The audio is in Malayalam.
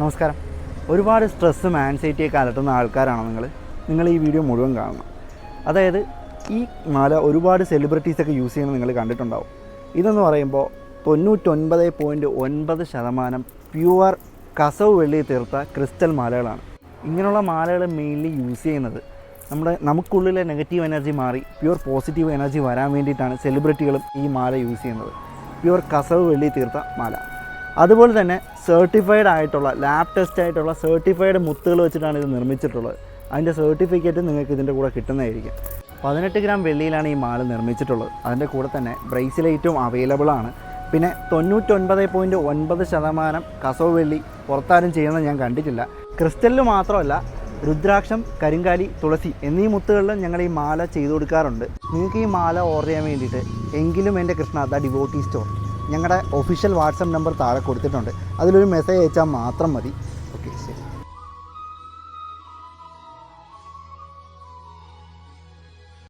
നമസ്കാരം. ഒരുപാട് സ്ട്രെസ്സും ആൻസൈറ്റിയൊക്കെ അലട്ടുന്ന ആൾക്കാരാണ് നിങ്ങൾ? നിങ്ങൾ ഈ വീഡിയോ മുഴുവൻ കാണണം അതായത് ഈ മാല ഒരുപാട് സെലിബ്രിറ്റീസൊക്കെ യൂസ് ചെയ്യുന്നത് നിങ്ങൾ കണ്ടിട്ടുണ്ടാവും. ഇതെന്ന് പറയുമ്പോൾ തൊണ്ണൂറ്റൊൻപത് പോയിന്റ് ഒൻപത് ശതമാനം പ്യുവർ കസവ് വെള്ളി തീർത്ത ക്രിസ്റ്റൽ മാലകളാണ്. ഇങ്ങനെയുള്ള മാലകൾ മെയിൻലി യൂസ് ചെയ്യുന്നത് നമ്മുടെ നമുക്കുള്ളിലെ നെഗറ്റീവ് എനർജി മാറി പ്യുവർ പോസിറ്റീവ് എനർജി വരാൻ വേണ്ടിയിട്ടാണ് സെലിബ്രിറ്റികളും ഈ മാല യൂസ് ചെയ്യുന്നത്. പ്യുവർ കസവ് വെള്ളി തീർത്ത മാല. അതുപോലെ തന്നെ സർട്ടിഫൈഡ് ആയിട്ടുള്ള ലാബ് ടെസ്റ്റ് ആയിട്ടുള്ള സർട്ടിഫൈഡ് മുത്തുകൾ വെച്ചിട്ടാണ് ഇത് നിർമ്മിച്ചിട്ടുള്ളത്. അതിന്റെ സർട്ടിഫിക്കറ്റ് നിങ്ങൾക്ക് ഇതിന്റെ കൂടെ കിട്ടുന്നതായിരിക്കും. പതിനെട്ട് ഗ്രാം വെള്ളിയിലാണ് ഈ മാല നിർമ്മിച്ചിട്ടുള്ളത്. അതിന്റെ കൂടെ തന്നെ ബ്രേസ്ലെറ്റും അവൈലബിൾ ആണ്. പിന്നെ തൊണ്ണൂറ്റൊൻപത് പോയിന്റ് ഒൻപത് ശതമാനം കസവ് വെള്ളി പുറത്താരും ചെയ്യുന്നത് ഞാൻ കണ്ടിട്ടില്ല. ക്രിസ്റ്റലിൽ മാത്രമല്ല രുദ്രാക്ഷം കരിങ്കാലി തുളസി എന്നീ മുത്തുകളിലും ഞങ്ങൾ ഈ മാല ചെയ്തു കൊടുക്കാറുണ്ട്. നിങ്ങൾക്ക് ഈ മാല ഓർഡർ ചെയ്യാൻ വേണ്ടിയിട്ട് എങ്കിലും എന്റെ കൃഷ്ണ ദ ഡിവോട്ടി സ്റ്റോർ ഞങ്ങളുടെ ഒഫീഷ്യൽ വാട്സപ്പ് നമ്പർ താഴെ കൊടുത്തിട്ടുണ്ട്. അതിലൊരു മെസ്സേജ് അയച്ചാൽ മാത്രം മതി. ഓക്കെ ശരി.